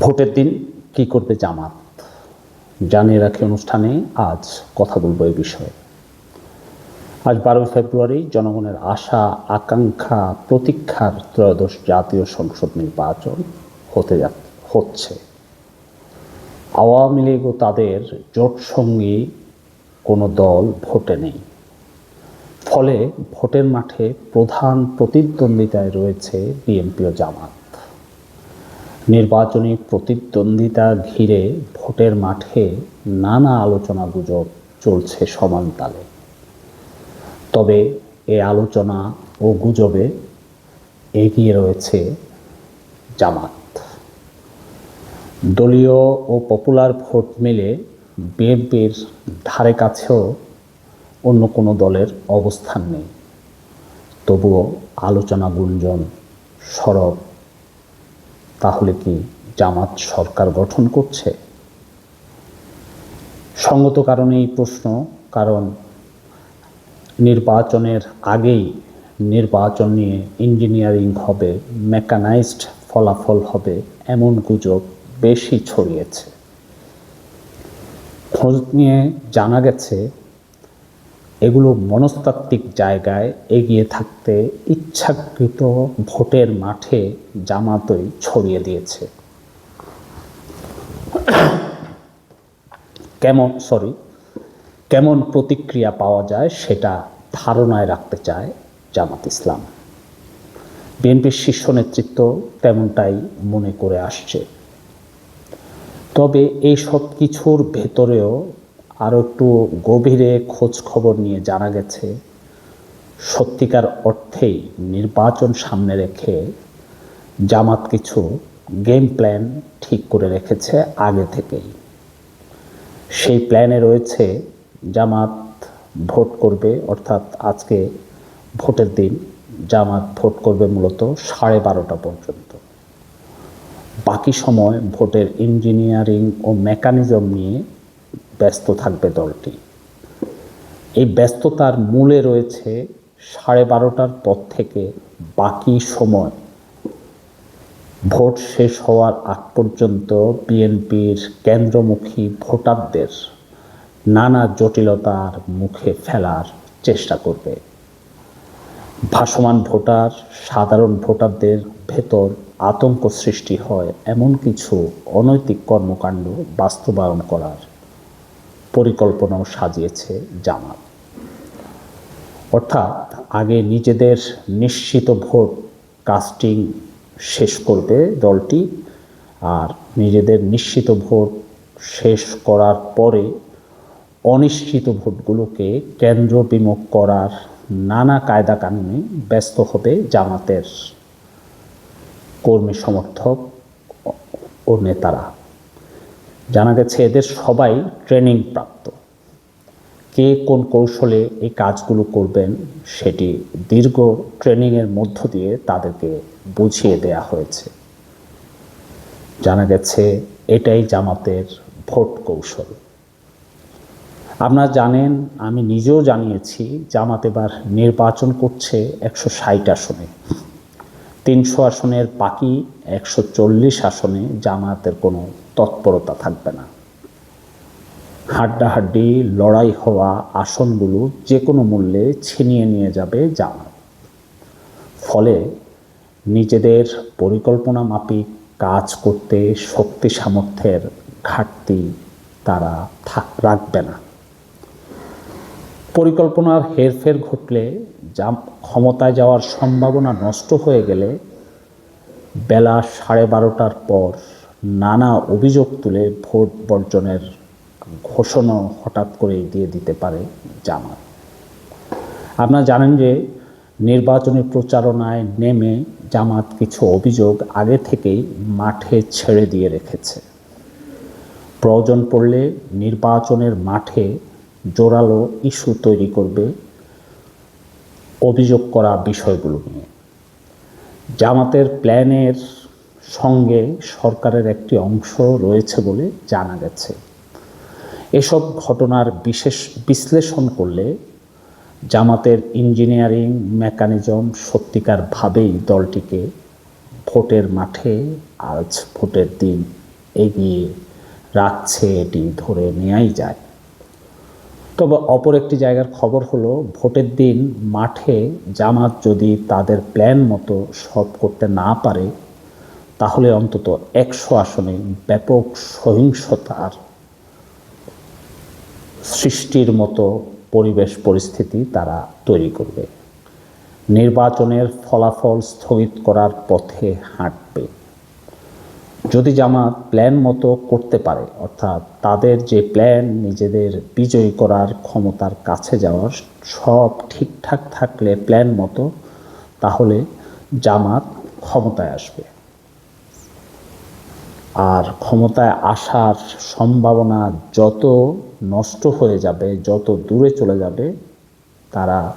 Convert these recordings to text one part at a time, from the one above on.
ভোটের দিন কি করবে জামাত? জানিয়ে রাখি অনুষ্ঠানে আজ কথা বলব এই বিষয়ে। আজ বারোই ফেব্রুয়ারি, জনগণের আশা, আকাঙ্ক্ষা, প্রতীক্ষার ত্রয়োদশ জাতীয় সংসদ নির্বাচন হতে যা হচ্ছে। আওয়ামী লীগ ও তাদের জোট সঙ্গী কোনো দল ভোটে নেই। ফলে ভোটের মাঠে প্রধান প্রতিদ্বন্দ্বিতায় রয়েছে বিএনপি ও জামাত। নির্বাচনী প্রতিদ্বন্দ্বিতা ঘিরে ভোটের মাঠে নানা আলোচনা গুজব চলছে সমান তালে। তবে এ আলোচনা ও গুজবে এগিয়ে রয়েছে জামাত। দলীয় ও পপুলার ভোট মিলে বিএনপির ধারে কাছেও অন্য কোনো দলের অবস্থান নেই। তবুও আলোচনা গুঞ্জন সরব তাহলে কি জামাত সরকার গঠন করছে? সঙ্গত কারণে এই প্রশ্ন, কারণ নির্বাচনের আগেই নির্বাচন নিয়ে ইঞ্জিনিয়ারিং হবে, মেকানাইজড ফলাফল হবে, এমন গুজব বেশি ছড়িয়েছে। খোঁজ নিয়ে জানা গেছে এগুলো মনস্তাত্ত্বিক জায়গায় এগিয়ে থাকতে ইচ্ছাকৃত ভোটের মাঠে জামাতই ছড়িয়ে দিয়েছে। কেমন সরি কেমন প্রতিক্রিয়া পাওয়া যায় সেটা ধারণায় রাখতে চায় জামাত ইসলাম। বিএনপির শীর্ষ নেতৃত্ব তেমনটাই মনে করে আসছে। তবে এই সব কিছুর ভেতরেও আরও একটু গভীরে খোঁজ খবর নিয়ে জানা গেছে, সত্যিকার অর্থেই নির্বাচন সামনে রেখে জামাত কিছু গেম প্ল্যান ঠিক করে রেখেছে আগে থেকেই। সেই প্ল্যানে রয়েছে জামাত ভোট করবে, অর্থাৎ আজকে ভোটের দিন জামাত ভোট করবে মূলত সাড়ে বারোটা পর্যন্ত। বাকি সময় ভোটের ইঞ্জিনিয়ারিং ও মেকানিজম নিয়ে ব্যস্ত থাকবে দলটি। এই ব্যস্ততার মূলে রয়েছে সাড়ে বারোটার পর থেকে বাকি সময়। ভোট শেষ হওয়ার আগ পর্যন্ত বিএনপির কেন্দ্রমুখী ভোটারদের নানা জটিলতার মুখে ফেলার চেষ্টা করবে। ভাসমান ভোটার, সাধারণ ভোটারদের ভেতর আতঙ্ক সৃষ্টি হয় এমন কিছু অনৈতিক কর্মকাণ্ড বাস্তবায়ন করার। পরিকল্পনাও সাজিয়েছে জামাত। অর্থাৎ আগে নিজেদের নিশ্চিত ভোট কাস্টিং শেষ করবে দলটি, আর নিজেদের নিশ্চিত ভোট শেষ করার পরে অনিশ্চিত ভোটগুলোকে কেন্দ্র বিমুখ করার নানা কায়দা কানুনে ব্যস্ত হবে জামাতের কর্মী সমর্থক ও নেতারা। জানা গেছে এদের সবাই ট্রেনিং প্রাপ্ত। কে কোন কৌশলে এই কাজগুলো করবেন সেটি দীর্ঘ ট্রেনিংয়ের মধ্য দিয়ে তাদেরকে বুঝিয়ে দেয়া হয়েছে। জানা গেছে এটাই জামাতের ভোট কৌশল। আপনারা জানেন, আমি নিজেও জানিয়েছি জামাত এবার নির্বাচন করছে একশো ষাট আসনে। তিনশো আসনের বাকি একশো চল্লিশ আসনে জামাতের কোনো তৎপরতা থাকবে না। হাড্ডাহাড্ডি, লড়াই হওয়া আসনগুলো যে কোনো মূল্যে ছিনিয়ে নিয়ে যাবে জামাত ফলে নিজেদের পরিকল্পনা মাফিক কাজ করতে শক্তি সামর্থ্যের ঘাটতি তারা থাক, রাখবে না। পরিকল্পনার হেরফের ঘটলে যা ক্ষমতায় যাওয়ার সম্ভাবনা নষ্ট হয়ে গেলে বেলা সাড়ে বারোটার পর নানা অভিযোগ তুলে ভোট বর্জনের ঘোষণা হঠাৎ করে দিয়ে দিতে পারে জামাত। আপনারা জানেন যে নির্বাচনী প্রচারণায় নেমে জামাত কিছু অভিযোগ আগে থেকেই মাঠে ছেড়ে দিয়ে রেখেছে। প্রয়োজন পড়লে নির্বাচনের মাঠে জোরালো ইস্যু তৈরি করবে অভিযোগ করা বিষয়গুলো নিয়ে। জামাতের প্ল্যানের সঙ্গে সরকারের একটি অংশ রয়েছে বলে জানা গেছে। এসব ঘটনার বিশেষ বিশ্লেষণ করলে জামাতের ইঞ্জিনিয়ারিং মেকানিজম সত্যিকারভাবেই দলটিকে ভোটের মাঠে আজ ভোটের দিন এগিয়ে রাখছে এটি, ধরে নেওয়াই যায়। তবে অপর একটি জায়গার খবর হলো, ভোটের দিন মাঠে জামাত যদি তাদের প্ল্যান মতো সব করতে না পারে তাহলে অন্তত একশো আসনে ব্যাপক সহিংসতার সৃষ্টির মতো পরিবেশ পরিস্থিতি তারা তৈরি করবে। নির্বাচনের ফলাফল স্থগিত করার পথে হাঁটবে। যদি জামাত প্ল্যান মতো করতে পারে, অর্থাৎ তাদের যে প্ল্যান, নিজেদের বিজয়ী করার ক্ষমতার কাছে যাওয়ার সব ঠিকঠাক থাকলে প্ল্যান মতো, তাহলে জামাত ক্ষমতায় আসবে। আর ক্ষমতায় আসার সম্ভাবনা যত নষ্ট হয়ে যাবে, যত দূরে চলে যাবে, তারা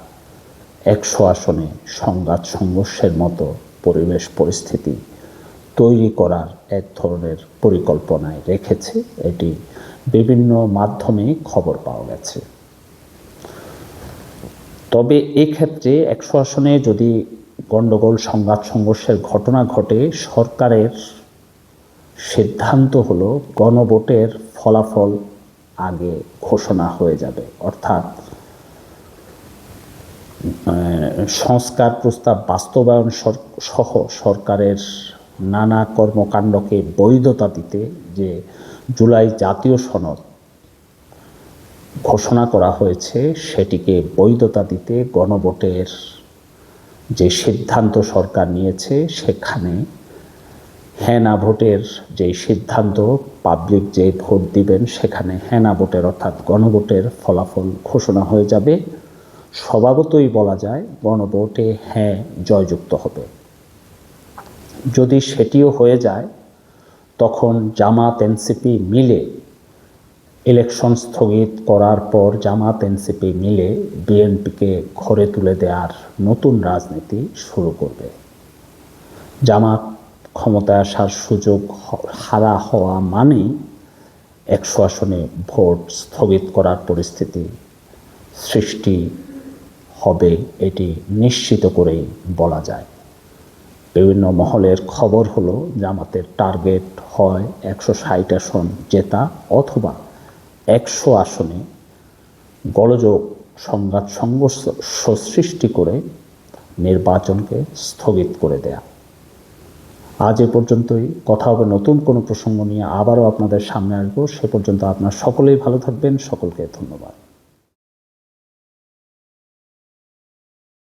একশো আসনে সংঘাত, সংঘর্ষের মতো পরিবেশ, পরিস্থিতি তৈরি করার এক ধরনের পরিকল্পনায় রেখেছে। এটি বিভিন্ন মাধ্যমে খবর পাওয়া গেছে। তবে এক্ষেত্রে একশো আসনে যদি গণ্ডগোল সংঘাত, সংঘর্ষের ঘটনা ঘটে, সরকারের সিদ্ধান্ত হলো গণভোটের ফলাফল আগে ঘোষণা হয়ে যাবে। অর্থাৎ সংস্কার প্রস্তাব বাস্তবায়ন সহ সরকারের নানা কর্মকাণ্ডকে বৈধতা দিতে যে জুলাই জাতীয় সনদ ঘোষণা করা হয়েছে, সেটিকে বৈধতা দিতে গণভোটের যে সিদ্ধান্ত সরকার নিয়েছে, সেখানে হ্যাঁ না ভোটের যে সিদ্ধান্ত পাবলিক যে ভোট দিবেন, সেখানে হ্যাঁ না ভোটের অর্থাৎ গণভোটের ফলাফল ঘোষণা হয়ে যাবে। স্বভাবতই বলা যায়, গণভোটে হ্যাঁ জয়যুক্ত হবে। যদি সেটিও হয়ে যায়, তখন জামাত এনসিপি মিলে ইলেকশন স্থগিত করার পর জামাত এনসিপি মিলে বিএনপিকে ঘরে তুলে দেওয়ার নতুন রাজনীতি শুরু করবে। জামাত ক্ষমতায় আসার সুযোগ হারা হওয়া মানেই একশো আসনে ভোট স্থগিত করার পরিস্থিতি সৃষ্টি হবে, এটি নিশ্চিত করেই বলা যায়। বিভিন্ন মহলের খবর হলো, জামাতের টার্গেট হয় একশো ষাট আসন জেতা অথবা একশো আসনে গলযোগ সংঘাত সংঘর্ষ সৃষ্টি করে নির্বাচনকে স্থগিত করে দেয়া। আজ এ পর্যন্তই। কথা হবে নতুন কোনো প্রসঙ্গ নিয়ে। আবারও আপনাদের সামনে আসব। সে পর্যন্ত আপনার সকলেই ভালো থাকবেন। সকলকে ধন্যবাদ।